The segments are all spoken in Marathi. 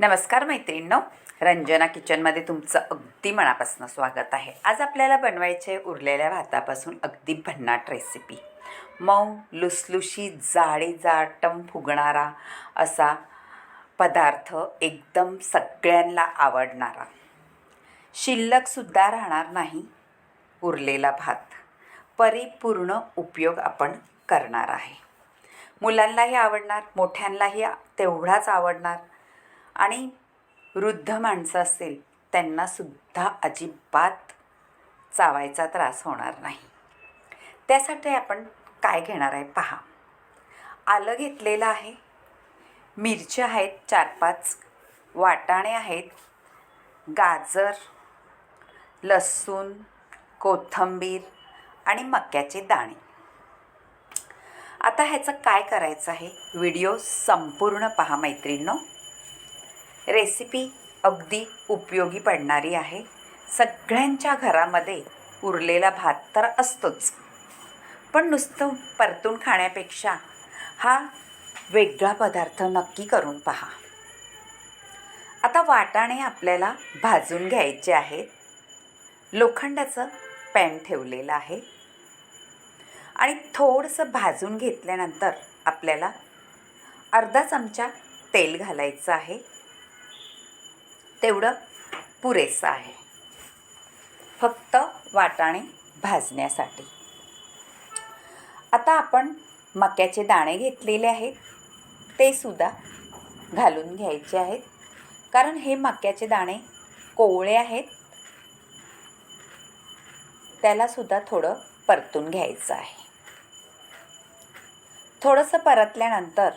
नमस्कार मैत्रिणींनो रंजना किचनमध्ये तुमचं अगदी मनापासून स्वागत आहे. आज आपल्याला बनवायचे उरलेल्या भातापासून अगदी भन्नाट रेसिपी मऊ लुसलुशी जाळीजाटम फुगणारा असा पदार्थ एकदम सगळ्यांना आवडणारा. शिल्लकसुद्धा राहणार नाही उरलेला भात. परिपूर्ण उपयोग आपण करणार आहे. मुलांनाही आवडणार मोठ्यांनाही तेवढाच आवडणार. आणि वृद्ध माणसं असेल त्यांनासुद्धा अजिबात चावायचा त्रास होणार नाही. त्यासाठी आपण काय घेणार आहे पहा. आलं घेतलेलं आहे. मिरच्या आहेत चार पाच वाटाणे आहेत गाजर लसूण कोथिंबीर आणि मक्याचे दाणे. आता ह्याचं काय करायचं आहे? व्हिडिओ संपूर्ण पहा मैत्रिणींनो. रेसिपी अगदी उपयोगी पडणारी आहे. सगळ्यांच्या घरामध्ये उरलेला भात तर असतोच. पण नुसतं परतून खाण्यापेक्षा हा वेगळा पदार्थ नक्की करून पहा. आता वाटाणे आपल्याला भाजून घ्यायचे आहेत. लोखंडाचं पॅन ठेवलेलं आहे. आणि थोडंसं भाजून घेतल्यानंतर आपल्याला अर्धा चमचा तेल घालायचं आहे. तेवढं पुरेसं आहे. फक्त वाटाणे भाजण्यासाठी. आता आपण मक्याचे दाणे घेतलेले आहेत. ते सुद्धा घालून घ्यायचे आहेत. कारण हे मक्याचे दाणे कोवळे आहेत. त्यालासुद्धा थोडं परतून घ्यायचं आहे. थोडंसं परतल्यानंतर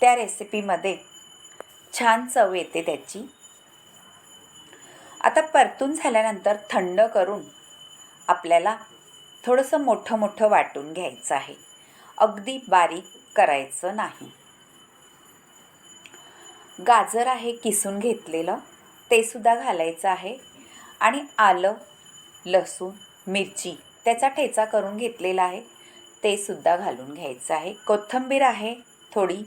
त्या रेसिपीमध्ये छान चव येते त्याची. आता परतून झाल्यानंतर थंड करून आपल्याला थोडंसं मोठं मोठं वाटून घ्यायचं आहे. अगदी बारीक करायचं नाही. गाजर आहे किसून घेतलेलं ते सुद्धा घालायचं आहे. आणि आलं लसूण मिरची त्याचा ठेचा करून घेतलेला आहे. ते सुद्धा घालून घ्यायचं आहे. कोथिंबीर आहे थोडी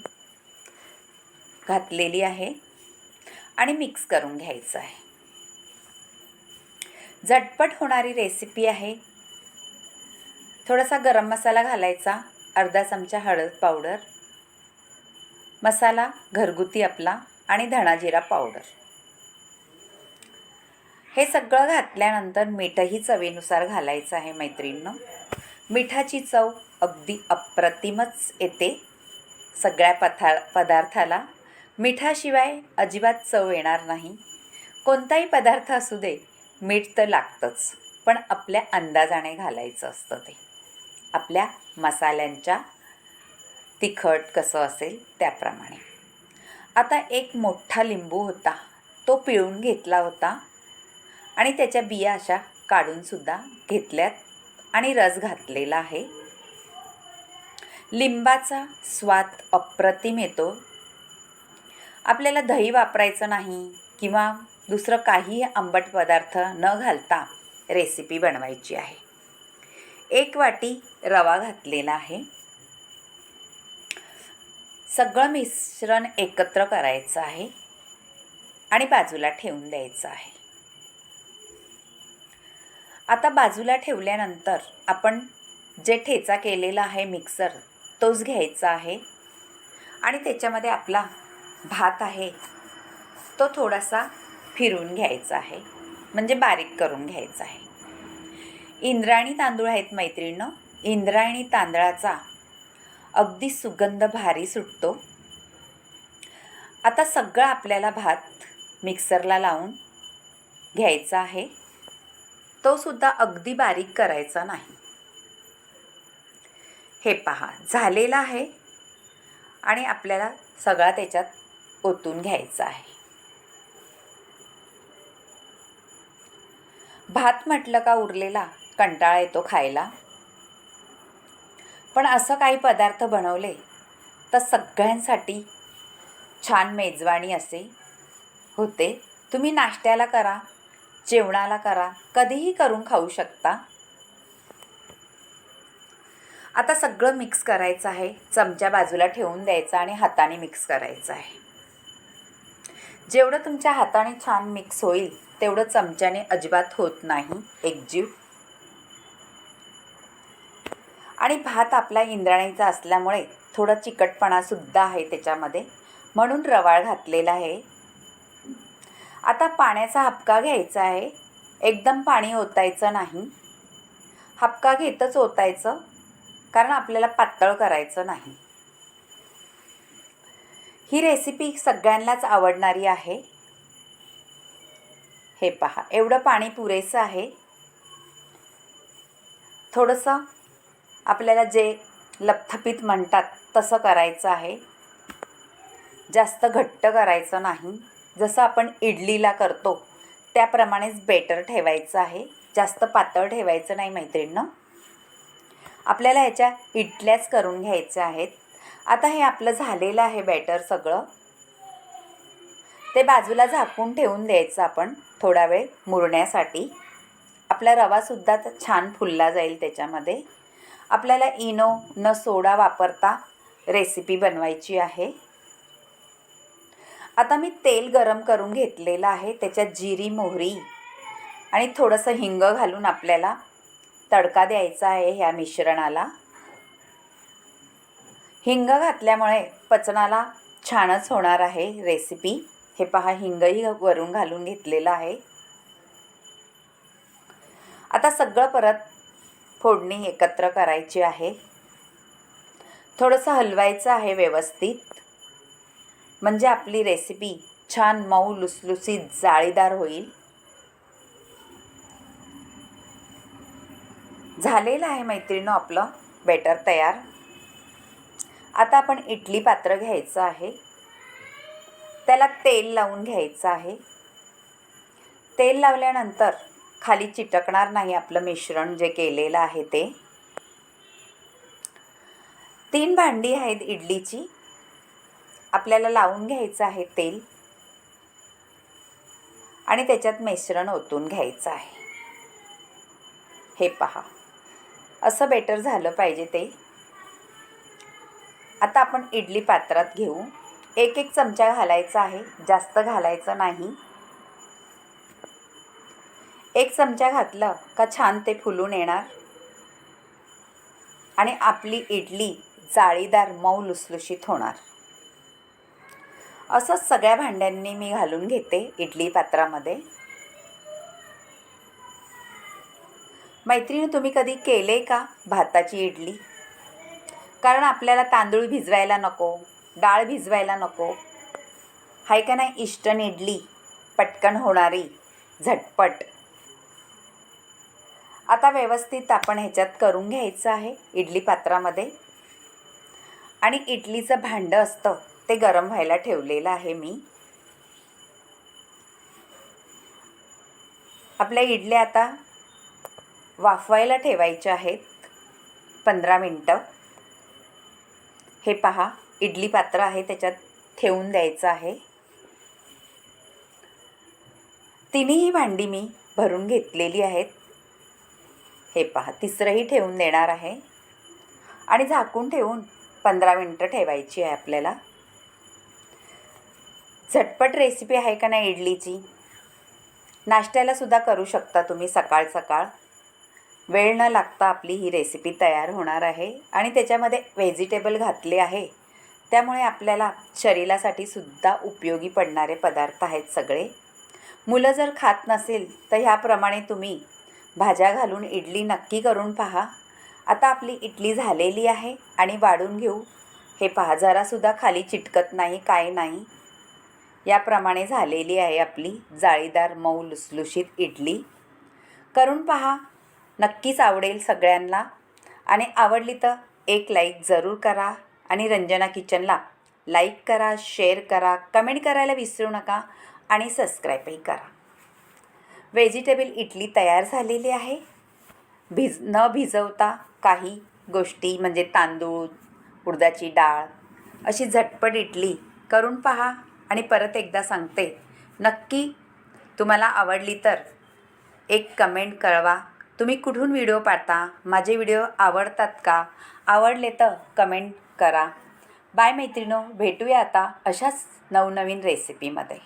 घातलेली आहे. आणि मिक्स करून घ्यायचं आहे. झटपट होणारी रेसिपी आहे. थोडासा गरम मसाला घालायचा अर्धा चमचा हळद पावडर मसाला घरगुती आपला आणि धणाजिरा पावडर हे सगळं घातल्यानंतर मीठही चवीनुसार घालायचं आहे मैत्रिणींनो. मिठाची चव अगदी अप्रतिमच येते सगळ्या पथा पदार्थाला. मिठाशिवाय अजिबात चव येणार नाही. कोणताही पदार्थ असू दे मीठ तर लागतंच पण आपल्या अंदाजाने घालायचं असतं ते. आपल्या मसाल्यांच्या तिखट कसं असेल त्याप्रमाणे. आता एक मोठा लिंबू होता तो पिळून घेतला होता आणि त्याच्या बिया अशा काढूनसुद्धा घेतल्यात आणि रस घातलेला आहे. लिंबाचा स्वाद अप्रतिम येतो. आपल्याला दही वापरायचं नाही किंवा दुसरं काही आंबट पदार्थ न घालता रेसिपी बनवायची आहे. एक वाटी रवा घातलेला आहे. सगळं मिश्रण एकत्र करायचं आहे आणि बाजूला ठेवून द्यायचं आहे. आता बाजूला ठेवल्यानंतर आपण जे ठेचा केलेला आहे मिक्सर तोच घ्यायचा आहे आणि त्याच्यामध्ये आपला भात आहे तो थोडासा फिरून घ्यायचं आहे. म्हणजे बारीक करून घ्यायचं आहे. इंद्रायणी तांदूळ आहेत मैत्रिणीनं. इंद्रायणी तांदळाचा अगदी सुगंध भारी सुटतो. आता सगळं आपल्याला भात मिक्सरला लावून घ्यायचा आहे. तो सुद्धा अगदी बारीक करायचा नाही. हे पहा झालेला आहे. आणि आपल्याला सगळा त्याच्यात ओतून घ्यायचा आहे. भात म्हटलं का उरलेला? कंटाळा येतो खायला. पण असं काही पदार्थ बनवले तर सगळ्यांसाठी छान मेजवानी असे होते. तुम्ही नाश्त्याला करा जेवणाला करा कधीही करून खाऊ शकता. आता सगळं मिक्स करायचं आहे. चमच्या बाजूला ठेवून द्यायचं आणि हाताने मिक्स करायचं आहे. जेवढं तुमच्या हाताने छान मिक्स होईल तेवढं चमच्याने अजिबात होत नाही. एकजीव. आणि भात आपला इंद्राणीचा असल्यामुळे थोडा चिकटपणासुद्धा आहे त्याच्यामध्ये. म्हणून रवाळ घातलेला आहे. आता पाण्याचा हपका घ्यायचा आहे. एकदम पाणी ओतायचं नाही. हपका घेतच ओतायचं. कारण आपल्याला पातळ करायचं नाही. ही रेसिपी सगळ्यांनाच आवडणारी आहे. हे पहा एवढं पाणी पुरेसं आहे. थोडंसं आपल्याला जे लपथपीत म्हणतात तसं करायचं आहे. जास्त घट्ट करायचं नाही. जसं आपण इडलीला करतो त्याप्रमाणेच बेटर ठेवायचं आहे. जास्त पातळ ठेवायचं नाही मैत्रिणीनं. आपल्याला ह्याच्या इडल्याच करून घ्यायच्या आहेत. आता हे आपलं झालेलं आहे बॅटर सगळं. ते बाजूला झाकून ठेवून द्यायचं आपण थोडा वेळ मुरण्यासाठी. आपला रवासुद्धा तर छान फुलला जाईल त्याच्यामध्ये. आपल्याला इनो न सोडा वापरता रेसिपी बनवायची आहे. आता मी तेल गरम करून घेतलेलं आहे त्याच्यात जिरी मोहरी आणि थोडंसं हिंग घालून आपल्याला तडका द्यायचा आहे ह्या मिश्रणाला. हिंग घातल्यामुळे पचनाला छानच होणार आहे रेसिपी हे पहा हिंगही वरून घालून घेतलेलं आहे. आता सगळं परत फोडणी एकत्र करायची आहे. थोडंसं हलवायचं आहे व्यवस्थित. म्हणजे आपली रेसिपी छान मऊ लुसलुसीत जाळीदार होईल. झालेलं आहे मैत्रिणं आपलं. बेटर तयार. आता आपण इडली पात्र घ्यायचं आहे. त्याला तेल लावून घ्यायचं आहे. तेल लावल्यानंतर खाली चिटकणार नाही आपलं मिश्रण जे केलेलं आहे ते. तीन भांडी आहेत इडलीची. आपल्याला लावून घ्यायचं आहे तेल. आणि त्याच्यात मिश्रण ओतून घ्यायचं आहे. हे पहा. असं बेटर झालं पाहिजे ते. आता आपण इडली पात्रात घेऊ. एक एक चमचा घालायचा आहे. जास्त घालायचं नाही. एक चमचा घातलं का छान ते फुलून येणार. आणि आपली इडली जाळीदार मऊ लुसलुशीत होणार. असंच सगळ्या भांड्यांनी मी घालून घेते इडली पात्रामध्ये. मैत्रिणी तुम्ही कधी केले का भाताची इडली? कारण आपल्याला तांदूळ भिजवायला नको डाळ भिजवायला नको. हाय का नाही इष्टन इडली पटकन होणारी झटपट. आता व्यवस्थित आपण ह्याच्यात करून घ्यायचं आहे इडली पात्रामध्ये. आणि इडलीचं भांडं असतं ते गरम व्हायला ठेवलेलं आहे मी. आपल्या इडल्या आता वाफवायला ठेवायच्या आहेत पंधरा मिनटं. हे पहा इडली पात्र आहे त्याच्यात ठेवून द्यायचं आहे. तिन्ही भांडी मी भरून घेतलेली आहेत. हे पहा तिसरंही ठेवून देणार आहे. आणि झाकून ठेवून पंधरा मिनटं ठेवायची आहे आपल्याला. झटपट रेसिपी आहे का नाही इडलीची? नाश्त्यालासुद्धा करू शकता तुम्ही सकाळ सकाळ. वेळ न लागता आपली ही रेसिपी तयार होणार आहे आणि त्याच्यामध्ये व्हेजिटेबल घातले आहे. त्यामुळे आपल्याला शरीरासाठी सुद्धा उपयोगी पडणारे पदार्थ आहेत सगळे. मुलं जर खात नसेल तर ह्याप्रमाणे तुम्ही भाज्या घालून इडली नक्की करून पहा. आता आपली इडली झालेली आहे आणि वाढून घेऊ. हे पहा जरासुद्धा खाली चिटकत नाही काय नाही. याप्रमाणे झालेली आहे आपली जाळीदार मऊ लुसलुशीत इडली. करून पहा. नक्कीच आवडेल सगळ्यांना. आणि आवडली तर एक लाईक जरूर करा. आणि रंजना किचनला लाईक करा शेअर करा कमेंट करायला विसरू नका आणि सबस्क्राईबही करा. व्हेजिटेबल इडली तयार झालेली आहे. भिज न भिजवता काही गोष्टी म्हणजे तांदूळ उडदाची डाळ अशी झटपट इडली करून पहा आणि परत एकदा सांगते. नक्की तुम्हाला आवडली तर एक कमेंट कळवा. तुम्ही कुठून व्हिडिओ पाहता? माझे व्हिडिओ आवडतात का? आवडले तर कमेंट करा. बाय मैत्रिणो भेटूया आता अशाच नवनवीन रेसिपीमध्ये